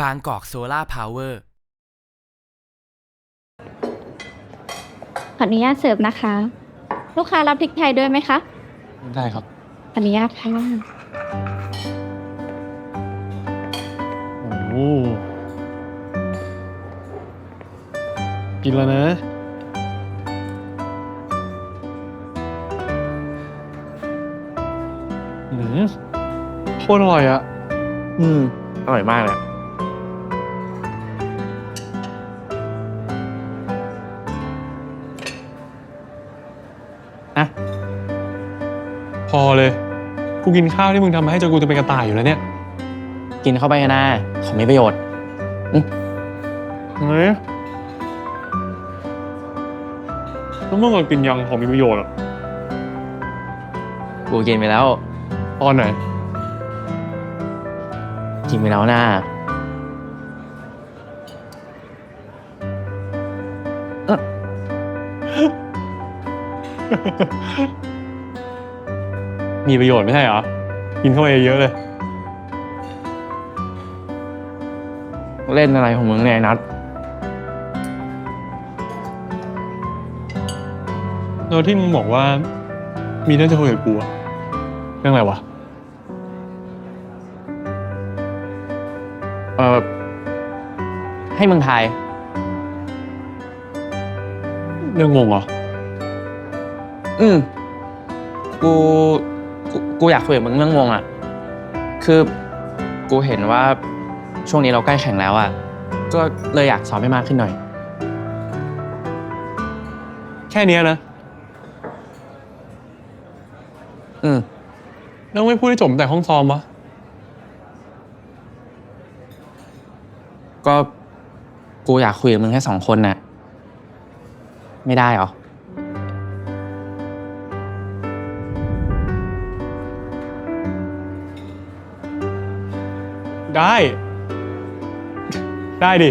บางกอกโซล่าพาวเวอร์ ขออนุญาตเสิร์ฟนะคะ ลูกค้ารับพริกไทยด้วยไหมคะได้ครับขออนุญาตค่ะโอ้กินแล้วนะ อืมโคตรอร่อยอะอืมอร่อยมากเลย พอเลย กูกินข้าวที่มึงทำมาให้จนกูจะเป็นกระต่ายอยู่แล้วเนี่ย กินเข้าไปกันนะ ของมีประโยชน์เฮ้ยแล้วเมื่อก่อนกินยังของมีประโยชน์อะกูกินไปแล้ว ตอนไหน กินไปแล้วหน้า มีประโยชน์ไม่ใช่เหรอ กินเข้าไปเยอะๆเลย เล่นอะไรของมึงเนี่ยไอ้นัดแล้วที่มึงบอกว่า มีเรื่องจะคุยกับกูอะเรื่องอะไรวะ เออให้มึงทาย เรื่องงงเหรอ อืมกูกู กูอยากคุยกับมึงเรื่องวงอะ คือ กูเห็นว่าช่วงนี้เราใกล้แข่งแล้วอะ ก็เลยอยากซ้อมให้มากขึ้นหน่อย แค่เนี้ยนะอืมแล้วไม่พูดให้จบตั้งแต่ห้องซ้อมวะ ก็กูอยากคุยกับมึงแค่สองคนน่ะ ไม่ได้เหรอ ได้ ได้ดิ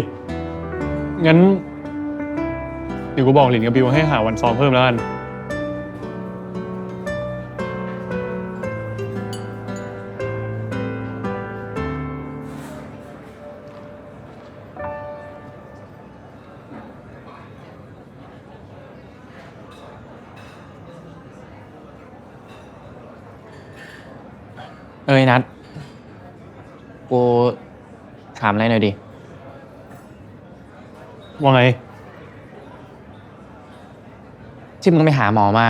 งั้น เดี๋ยวกูบอกหลินกับบิวให้หาวันซ้อมเพิ่มแล้วกัน เอ้ยนัด กูถามอะไรหน่อยดิ ว่าไง ที่มึงไปหาหมอมา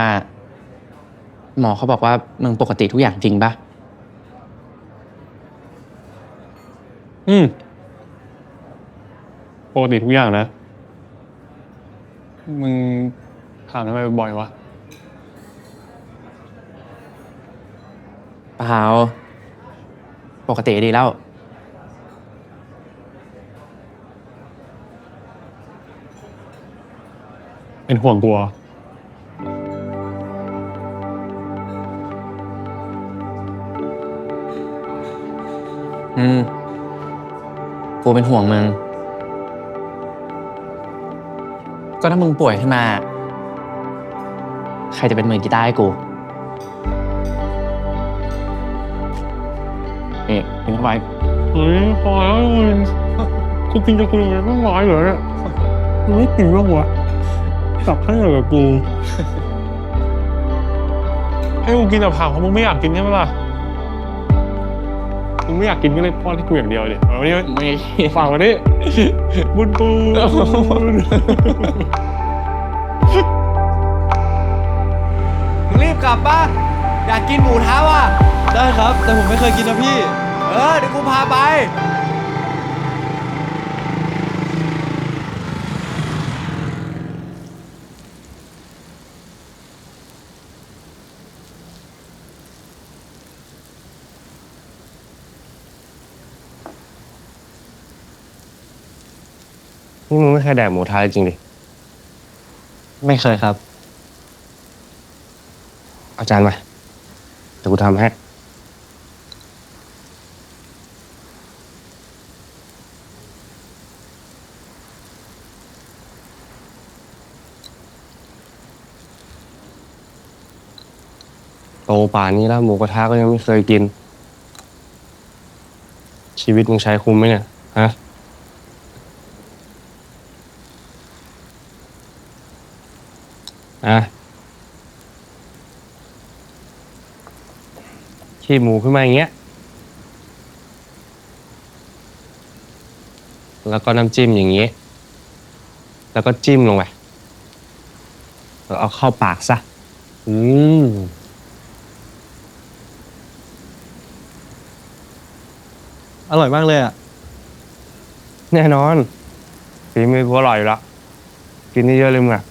หมอเขาบอกว่ามึงปกติทุกอย่างจริงปะอืมปกติทุกอย่างนะ มึงถามทำไมบ่อยๆวะ เปล่า ปกติดีแล้ว เป็นห่วงกลัว อืม กูเป็นห่วงมึง ก็ถ้ามึงป่วยขึ้นมา ใครจะเป็นมือกีตาร์ให้กู นี่กินเข้าไปเฮ้ยพอแล้วมึงกูกินจะคุยอะไรต้องร้อยเหรอเนี่ยมึงไม่กินบ้างวะ สับให้หน่อยกับกูให้กูกินแต่ผักเพราะมึงไม่อยากกินใช่ไหมล่ะมึงไม่อยากกินก็เลยป้อนให้กูอย่างเดียวดิเอาวันนี้ไม่ฝากวันนี้บุญปูนมึงรีบกลับป่ะอยากกินหมูท้าว่ะได้ครับ แต่ผมไม่เคยกินนะพี่ เออเดี๋ยวกูพาไป นี่มึงไม่เคยแดกหมูทะเลยจริงดิ ไม่เคยครับ เอาจารย์มาเดี๋ยวกูทำให้ โตป่านนี้แล้วหมูกระทะก็ยังไม่เคยกิน ชีวิตมึงใช้คุ้มไหมเนี่ย ฮะ อะขี้หมูขึ้นมาอย่างเงี้ย แล้วก็น้ำจิ้มอย่างงี้แล้วก็จิ้มลงไปแล้วเอาเข้าปากซะ อืมอร่อยมากเลยอะ แน่นอนฝีมือกูอร่อยอยู่แล้วกินเยอะๆเลยมึงอะ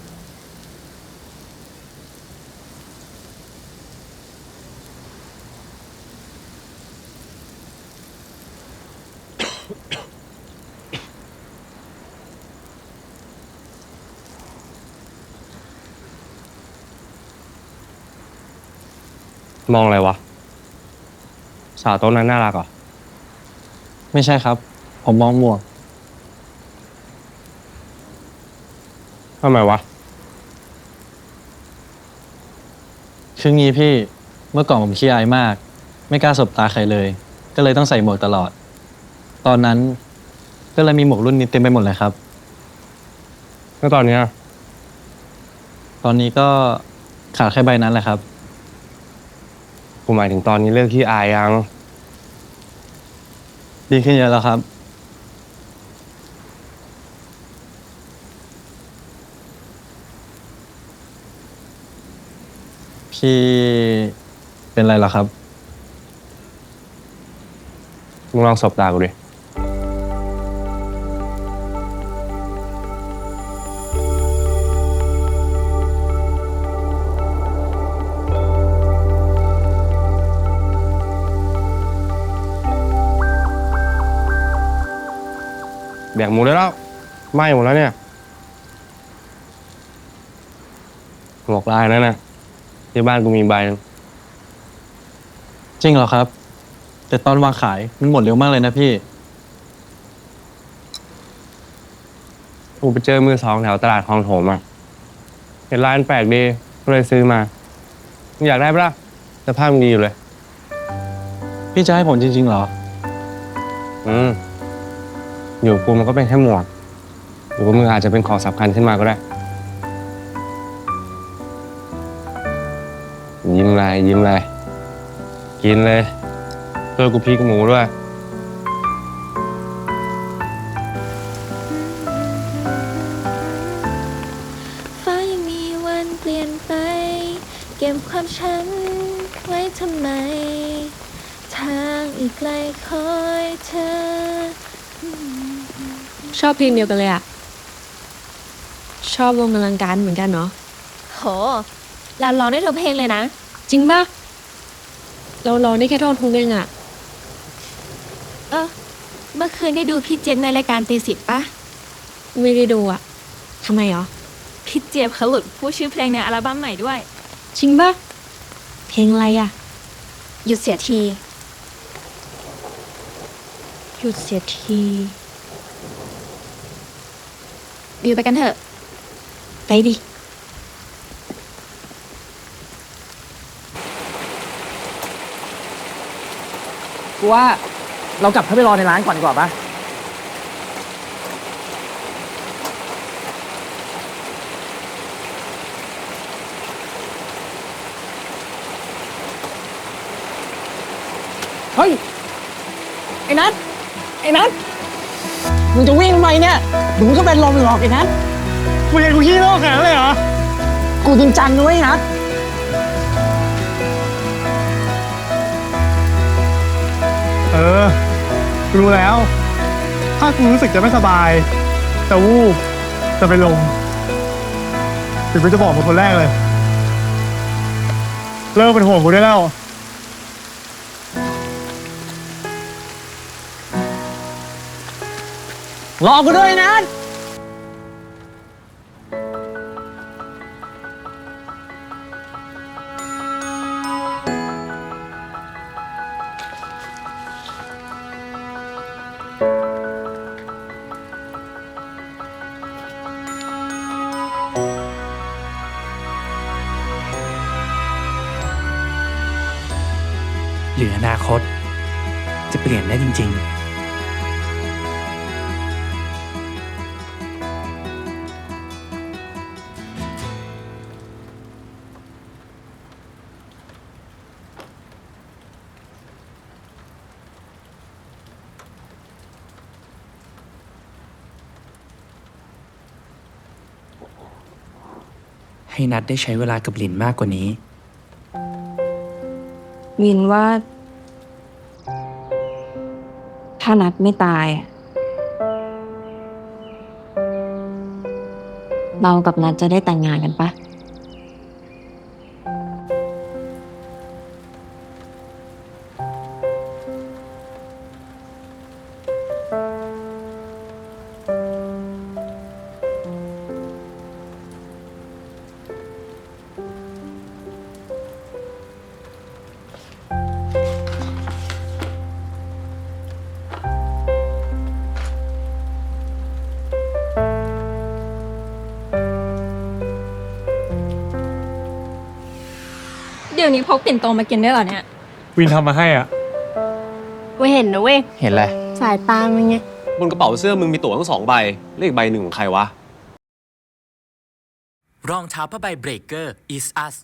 มองอะไรวะ สาวโต๊ะนั้นน่ารักเหรอ ไม่ใช่ครับ ผมมองหมวกทำไมวะ คืองี้พี่ เมื่อก่อนผมขี้อายมาก ไม่กล้าสบตาใครเลย ก็เลยต้องใส่หมวกตลอด ตอนนั้นก็เลยมีหมวกรุ่นนี้เต็มไปหมดเลยครับ แล้วตอนเนี้ยตอนนี้ก็ขาดแค่ใบนั้นแหละครับกูหมายถึงตอนนี้เลิกขี้อายยัง ดีขึ้นเยอะแล้วครับ พี่เป็นไรเหรอครับ มึงลองสบตากูดิ ดกหมูได้แล้วไหม้หมดแล้วเนี่ยหมวกลายนั่นนะที่บ้านกูมีใบหนึ่งจริงเหรอครับ แต่ตอนวางขายมันหมดเร็วมากเลยนะพี่กูไปเจอมือสองแถวตลาดคลองโถมอะเห็นร้านแปลกดีก็เลยซื้อมามึงอยากได้ปะล่ะสภาพมันดีอยู่เลย พี่จะให้ผมจริงๆเหรอ อืม อยู่กูมันก็เป็นแค่หมวกหรือว่ามึงอาจจะเป็นของสำคัญขึ้นมาก็ได้ ยิ้มเลยยิ้มเลยกินเลยเพื่อกูพริกหมูด้วย ฟ้ายังมีวันเปลี่ยนไป เก็บความฉันไว้ทำไม ทางอีกไกลคอยเธอ ชอบเพลงเดียวกันเลยอะชอบวงอลังการเหมือนกันเนาะโห เราร้องได้ทุกเพลงเลยนะ จริงปะเราร้องได้แค่ท่อนทุกเองอะเออ เมื่อคืนได้ดูพี่เจมส์ในรายการตีสิบปะไม่ได้ดูอะทำไมเหรอ พี่เจมส์เขาหลุดพูดชื่อเพลงในอัลบั้มใหม่ด้วย จริงปะเพลงอะไรอะหยุดเสียที หยุดเสียที บิวไปกันเถอะ ไปดิ กูว่าเรากลับเข้าไปรอในร้านก่อนดีกว่าปะเฮ้ย ไอ้นัทไอ้นัท มึงจะวิ่งทำไมเนี่ยเดี๋ยวมึงก็เป็นลมหรอกไอ้นัทมึงเห็นกูขี้โลกขนาดนั้นเลยเหรอ กูจริงจังด้วยนัทเออ รู้แล้ว ถ้ากูรู้สึกจะไม่สบายแต่วูบจะไปนลงถึงกูจะบอกมึงคนแรกเลย เลิกเป็นห่วงกูได้แล้ว รอกูด้วยนัทหรืออนาคต จะเปลี่ยนได้จริง ๆ ให้นัดได้ใช้เวลากับลินมากกว่านี้ วินว่า ถ้านัดไม่ตาย เรากับนัดจะได้แต่งงานกันปะ ดี๋ยวนี้พกปิ่นโตมากินได้เหรอเนี่ย วินทำมาให้อะ กูเห็นนะเว้ย เห็นอะไร สายตามันไง บนกระเป๋าเสื้อมึงมีตั๋วทั้งสองใบ เลขใบหนึ่งของใครวะ รองเท้าผ้าใบเบรกเกอร์ is us